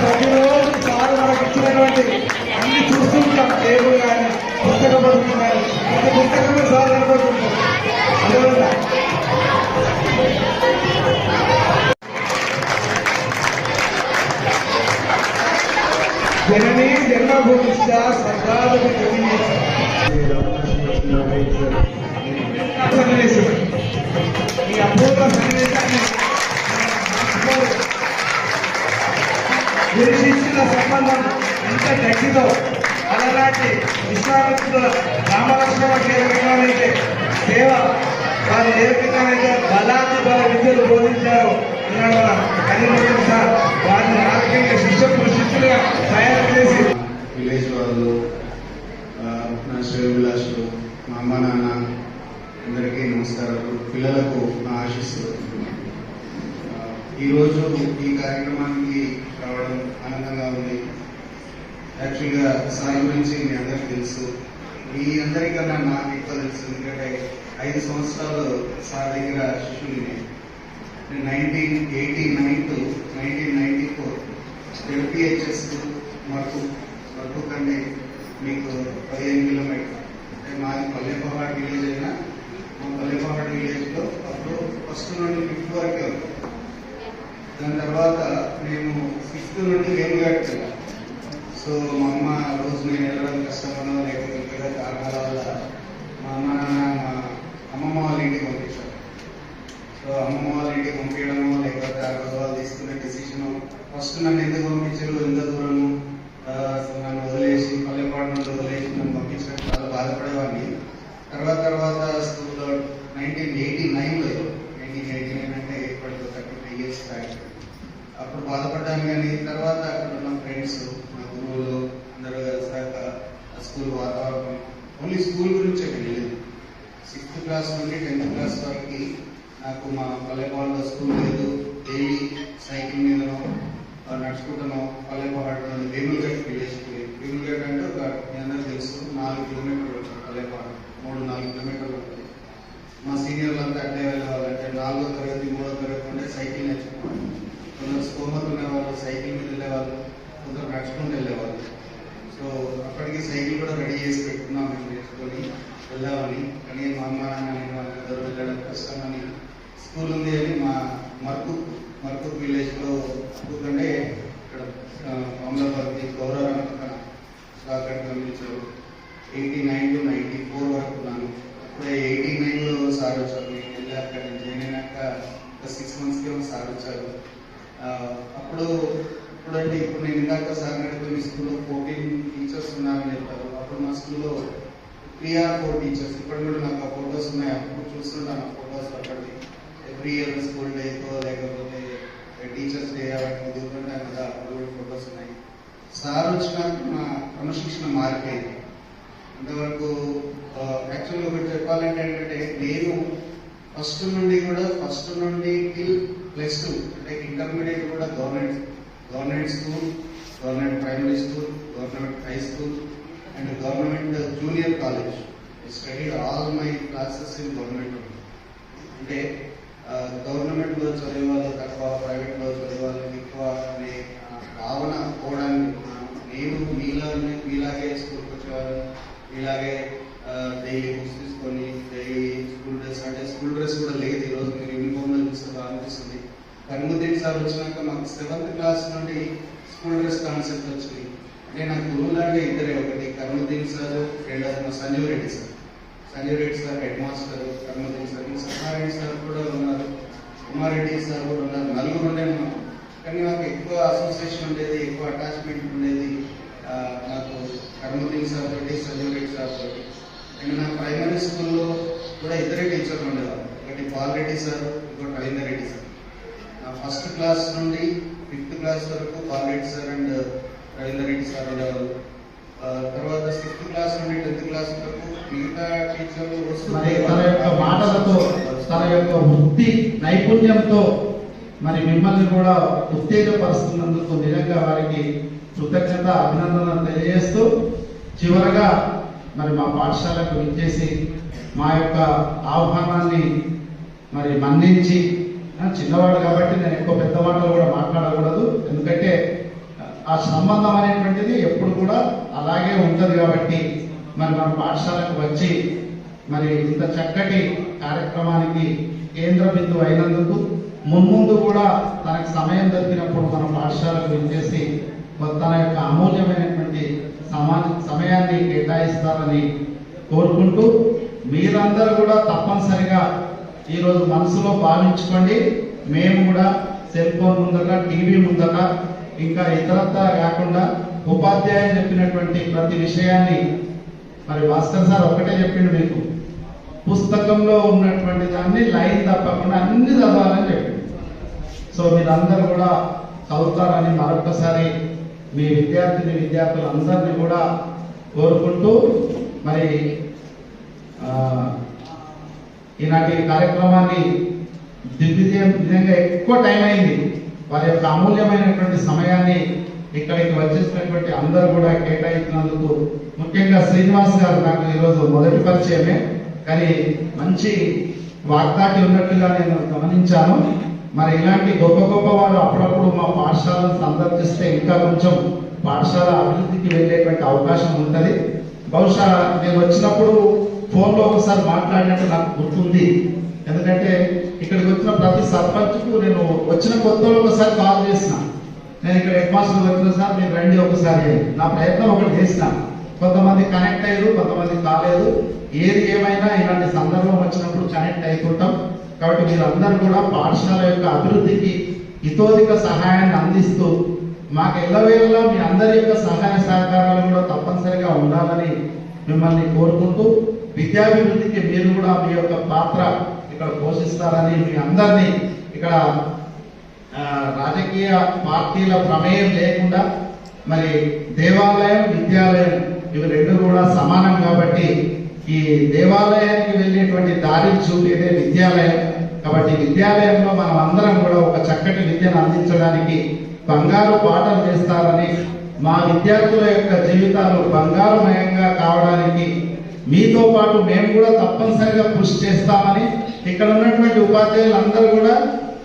ప్రతిరోజు సార్ మనకు ఇచ్చినటువంటి ಜನನೇ ಜನ್ಮಭೂಮಿಸಿದ ಸರ್ಕಾರದ ಕವಿಯ అలాంటి విశ్వామిత్రుడు రామలక్ష్మణ కేంద్రంగానైతే సేవ వారు ఏ విధంగానైతే బలాన్ని వారి విద్యలు బోధించారు ఈనాడు సార్ వారిని ఆరోగ్యంగా శిష్య శిష్యులుగా తయారు చేసి విలేజ్ వాళ్ళు నా శ్రేయోభిలాషులు మా అమ్మ నాన్న అందరికీ నమస్కారాలు. పిల్లలకు నా ఆశిస్సులు. ఈరోజు ఈ కార్యక్రమానికి రావడం ఆనందంగా ఉంది. యాక్చువల్గా సాయి గురించి మీ అందరికీ తెలుసు. మీ అందరికన్నా నాకు ఎక్కువ తెలుసు. ఎందుకంటే ఐదు సంవత్సరాలు సార్ దగ్గర శిష్యుని నేను. Nineteen eighty nine to nineteen ninety four LPHS మాకు మరకు కంటే మీకు పదిహేను కిలోమీటర్ అంటే మాది పల్లెపహాడ్ విలేజ్ అయినా మా పల్లెపహాడ్ విలేజ్లో అప్పుడు ఫస్ట్ నుండి ఫిఫ్త్ వరకే దాని తర్వాత మేము ఫిఫ్త్ నుండి వేణుగాడికి వెళ్ళాను సో మా అమ్మ రోజు నేను వెళ్ళడం కష్టమనో లేకపోతే ఇంకా కారణాల వల్ల మా అమ్మ మా అమ్మమ్మ వాళ్ళ ఇంటికి పంపించారు. సో అమ్మమ్మ వాళ్ళ ఇంటికి పంపించడము లేకపోతే ఆ రోజు వాళ్ళు తీసుకునే డెసిషన్ ఫస్ట్ నన్ను ఎందుకు పంపించారు? ఎంత దూరం ఆ, అసలు నన్ను వదిలేసి పల్లెపాడు నుండి వదిలేసి నన్ను పంపించడం చాలా బాధపడేవాడిని తర్వాత తర్వాత స్కూల్లో నైన్టీన్ ఎయిటీ నైన్లో నైన్టీన్ ఎయిటీ నైన్ అంటే ఇప్పటికి థర్టీ ఫైవ్ ఇయర్స్ బ్యాక్ అప్పుడు బాధపడ్డాను కానీ తర్వాత అక్కడ ఉన్న ఫ్రెండ్స్ నా గురువులు అందరూ కలిసాక ఆ స్కూల్ వాతావరణం ఓన్లీ స్కూల్ గురించే తెలియదు సిక్స్త్ క్లాస్ నుండి టెన్త్ క్లాస్ వరకు నాకు మా పల్లెపాడులో స్కూల్ లేదు. డైలీ సైకిల్ మీదనో ఆ, పల్లెపాడు నుండి వేములగట్ విలేజ్ వేములగట్ అంటే ఒక మీ తెలుసు. నాలుగు కిలోమీటర్లు ఉంటుంది పల్లెపాడు మూడు నాలుగు కిలోమీటర్లు ఉంటుంది. మా సీనియర్లు అంతా అట్లే వెళ్ళేవాళ్ళంటే నాలుగో తరగతి మూడో తరగతి ఉంటే సైకిల్ నేర్చుకునేవాళ్ళు కొందరు స్తోమత ఉండేవాళ్ళు సైకిల్ మీద వెళ్ళేవాళ్ళు కొందరు నడుచుకుంటూ వెళ్ళేవాళ్ళు సో అప్పటికి సైకిల్ కూడా రెడీ చేసి పెట్టుకున్నాం మేము నేర్చుకొని వెళ్ళామని కానీ మా అమ్మ నాన్న నేను వాళ్ళిద్దరు వెళ్ళడం కష్టమని దేవి మా మర్కూక్ మర్కూక్ విలేజ్లో ఎందుకంటే ఇక్కడ అమలాపతి గౌరవం పక్కన సో పంపించారు eighty nine to ninety four వరకు ఉన్నాను. అప్పుడే ఎయిటీ నైన్లో సార్ వచ్చారు. నేను వెళ్ళి అక్కడ జాయిన్ అయినాక ఒక సిక్స్ మంత్స్కి ఒక సార్ వచ్చారు. అప్పుడు ఇప్పుడంటే ఇప్పుడు నేను ఇందాక సార్ నడిపోయిన మీ స్కూల్లో ఫోర్టీన్ టీచర్స్ ఉన్నారని చెప్పారు. అప్పుడు మా స్కూల్లో త్రీ ఆర్ ఫోర్ టీచర్స్ ఇప్పుడు కూడా నాకు ఆ ఫొటోస్ ఉన్నాయి. అప్పుడు చూస్తుంటాను ఆ ఫొటోస్ అక్కడికి. ఎవ్రీ ఇయర్ స్కూల్ డేతో లేకపోతే టీచర్స్ డే అవన్నీ దిగుతుంటాను కదా అప్పుడు కూడా ఫొటోస్ ఉన్నాయి సార్ వచ్చినాక మా క్రమశిక్షణ మారిపోయింది. అంతవరకు యాక్చువల్గా ఒకటి చెప్పాలంటే ఏంటంటే నేను ఫస్ట్ నుండి కూడా ఫస్ట్ నుండి టిల్ ప్లస్ టూ అంటే ఇంటర్మీడియట్ కూడా government government school government primary school government high school and government junior college study all my classes in government అంటే గవర్నమెంట్లో చదివే వాళ్ళు తక్కువ ప్రైవేట్లో చదివే వాళ్ళు ఎక్కువ అనే భావన పోవడానికి నేను మీలాగే మీలాగే స్కూల్కి వచ్చేవాళ్ళు మీలాగే డైలీ బుక్స్ తీసుకొని డైలీ స్కూల్ డ్రెస్ అంటే స్కూల్ డ్రెస్ కూడా లేదు ఈరోజు. మీరు యూనిఫామ్లో చూస్తే బాగా అనిపిస్తుంది. కనుముద్దీన్ సార్ వచ్చినాక మాకు సెవెంత్ క్లాస్ నుండి స్కూల్ డ్రెస్ కాన్సెప్ట్ వచ్చింది. అంటే నాకు గురువులు అంటే ఇద్దరే ఒకటి కర్మద్దీన్ సార్ రెండోది మా Sanjeev Reddy sir. Sanjay Reddy sir headmaster Karmadevi sir ఇంకా సత్యనారాయణ సార్ కూడా ఉన్నారు. ఉమారెడ్డి సార్ కూడా ఉన్నారు. నలుగురు ఉండే ఉన్నాం. కానీ నాకు ఎక్కువ అసోసియేషన్ ఉండేది ఎక్కువ అటాచ్మెంట్ ఉండేది నాకు కర్మదేవి సార్ తోటి సంజయ్ రెడ్డి సార్ తోటి. అండ్ నా ప్రైమరీ స్కూల్లో కూడా ఇద్దరే టీచర్లు ఉండేవారు. ఒకటి పాల్రెడ్డి సార్ ఇంకోటి రవీందర్ రెడ్డి సార్. నా ఫస్ట్ క్లాస్ నుండి ఫిఫ్త్ క్లాస్ వరకు Palreddy sir and Ravinder Reddy sir ఉండేవారు తర్వాత సిక్స్త్ క్లాస్ నుండి టెన్త్ క్లాస్ వరకు మిగతా టీచర్లు మరి తన యొక్క మాటలతో తన యొక్క వృత్తి నైపుణ్యంతో మరి మిమ్మల్ని కూడా ఉత్తేజపరుస్తున్నందుకు నిజంగా వారికి కృతజ్ఞత అభినందనలు తెలియజేస్తూ చివరగా మరి మా పాఠశాలకు విచ్చేసి మా యొక్క ఆహ్వానాన్ని మరి మన్నించి చిన్నవాడు కాబట్టి నేను ఎక్కువ పెద్ద మాటలు కూడా మాట్లాడకూడదు. ఎందుకంటే ఆ సంబంధం అనేటువంటిది ఎప్పుడు కూడా అలాగే ఉంటది కాబట్టి మరి మన పాఠశాలకు వచ్చి మరి ఇంత చక్కటి కార్యక్రమానికి కేంద్ర బిందువు అయినందుకు మున్ముందు కూడా తనకు సమయం దొరికినప్పుడు మన పాఠశాలకు విచ్చేసి తన యొక్క అమూల్యమైనటువంటి సమా సమయాన్ని కేటాయిస్తారని కోరుకుంటూ మీరందరూ కూడా తప్పనిసరిగా ఈరోజు మనసులో భావించుకోండి. మేము కూడా సెల్ ఫోన్ ముందట టీవీ ముందట ఇంకా ఇతరత్తా కాకుండా ఉపాధ్యాయులు చెప్పినటువంటి ప్రతి విషయాన్ని మరి భాస్కర్ సార్ ఒకటే చెప్పిండు మీకు. పుస్తకంలో ఉన్నటువంటి దాన్ని లైన్ తప్పకుండా అన్ని చదవాలని చెప్పిండు. సో మీరందరూ కూడా చదువుతారని మరొకసారి మీ విద్యార్థిని విద్యార్థులందరినీ కూడా కోరుకుంటూ మరి ఈనాటి కార్యక్రమాన్ని దిగ్విజయం నిజంగా ఎక్కువ టైం అయింది. వారి యొక్క అమూల్యమైనటువంటి సమయాన్ని ఇక్కడికి వచ్చేసినటువంటి అందరూ కూడా కేటాయించినందుకు ముఖ్యంగా శ్రీనివాస్ గారు నాకు ఈరోజు మొదటి పరిచయమే. కానీ మంచి వాగ్దాటి ఉన్నట్టుగా నేను గమనించాను. మరి ఇలాంటి గొప్ప గొప్ప వారు అప్పుడప్పుడు మా పాఠశాలను సందర్శిస్తే ఇంకా కొంచెం పాఠశాల అభివృద్ధికి వెళ్ళేటువంటి అవకాశం ఉంటుంది. బహుశా నేను వచ్చినప్పుడు ఫోన్లో ఒకసారి మాట్లాడినట్టు నాకు గుర్తుంది. ఎందుకంటే ఇక్కడికి వచ్చిన ప్రతి సర్పంచ్కు నేను వచ్చిన కొత్తలో ఒకసారి కాల్ చేసిన. నేను ఇక్కడ హెడ్ మాస్టర్ వచ్చిన సార్ మీరు రండి ఒకసారి. నా ప్రయత్నం ఒకటి చేసిన. కొంతమంది కనెక్ట్ అయ్యారు కొంతమంది కాలేదు. ఏది ఏమైనా ఇలాంటి సందర్భం వచ్చినప్పుడు కనెక్ట్ అయిపోతాం కాబట్టి మీరందరూ కూడా పాఠశాల యొక్క అభివృద్ధికి ఇతోధిక సహాయాన్ని అందిస్తూ మాకు ఎల్లవేళలా మీ అందరి యొక్క సహాయ సహకారాలు కూడా తప్పనిసరిగా ఉండాలని మిమ్మల్ని కోరుకుంటూ విద్యాభివృద్ధికి మీరు కూడా మీ యొక్క పాత్ర ఇక్కడ పోషిస్తారని మీ అందరినీ ఇక్కడ రాజకీయ పార్టీల ప్రమేయం లేకుండా మరి దేవాలయం విద్యాలయం ఇవి రెండు కూడా సమానం కాబట్టి ఈ దేవాలయానికి వెళ్ళేటువంటి దారి చూపేదే విద్యాలయం. కాబట్టి విద్యాలయంలో మనం అందరం కూడా ఒక చక్కటి విద్యను అందించడానికి బంగారు పాటలు చేస్తారని మా విద్యార్థుల యొక్క జీవితాలు బంగారుమయంగా కావడానికి మీతో పాటు మేము కూడా తప్పనిసరిగా కృషి చేస్తామని ఇక్కడ ఉన్నటువంటి ఉపాధ్యాయులు అందరూ కూడా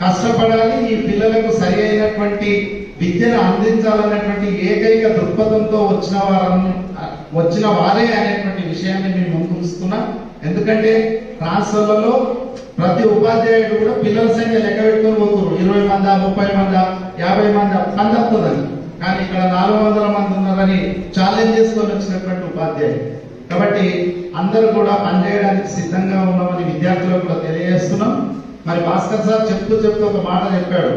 కష్టపడాలి ఈ పిల్లలకు సరి అయినటువంటి విద్యను అందించాలన్నటువంటి ఏకైక దృక్పథంతో వచ్చిన వారు వచ్చిన వారే అనేటువంటి విషయాన్ని మేము ముందుకుస్తున్నా ఎందుకంటే రాష్ట్రాలలో ప్రతి ఉపాధ్యాయుడు కూడా పిల్లల సంఖ్య లెక్క పెట్టుకొని పోతున్నారు. ఇరవై మంద ముప్పై మంద యాభై మంద మంది వస్తుందని కానీ ఇక్కడ నాలుగు వందల మంది ఉన్నారని ఛాలెంజ్ చేసుకొని వచ్చినటువంటి ఉపాధ్యాయులు కాబట్టి అందరూ కూడా పనిచేయడానికి సిద్ధంగా ఉన్నామని విద్యార్థులకు కూడా తెలియజేస్తున్నాం. మరి భాస్కర్ సార్ చెప్తూ చెప్తూ ఒక మాట చెప్పాడు.